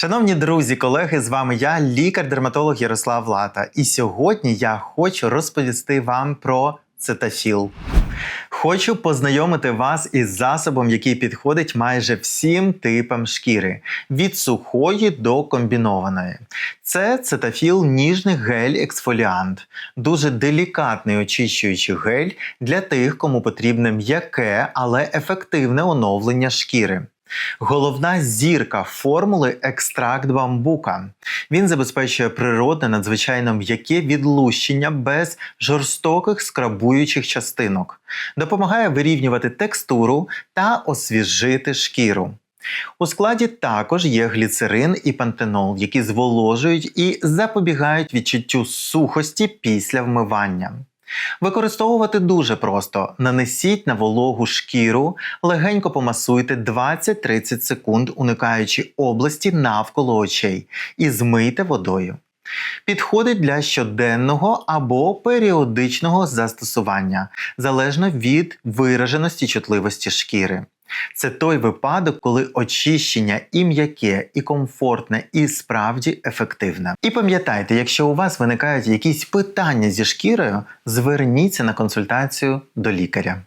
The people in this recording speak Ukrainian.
Шановні друзі, колеги, з вами я, лікар-дерматолог Ярослав Лата. І сьогодні я хочу розповісти вам про цетафіл. Хочу познайомити вас із засобом, який підходить майже всім типам шкіри від сухої до комбінованої. Це цетафіл ніжний гель-ексфоліант, дуже делікатний очищуючий гель для тих, кому потрібне м'яке, але ефективне оновлення шкіри. Головна зірка формули екстракт бамбука. Він забезпечує природне надзвичайно м'яке відлущення без жорстоких скрабуючих частинок, допомагає вирівнювати текстуру та освіжити шкіру. У складі також є гліцерин і пантенол, які зволожують і запобігають відчуттю сухості після вмивання. Використовувати дуже просто: нанесіть на вологу шкіру, легенько помасуйте 20-30 секунд, уникаючи області навколо очей, і змийте водою. Підходить для щоденного або періодичного застосування, залежно від вираженості чутливості шкіри. Це той випадок, коли очищення і м'яке, і комфортне, і справді ефективне. І пам'ятайте, якщо у вас виникають якісь питання зі шкірою, зверніться на консультацію до лікаря.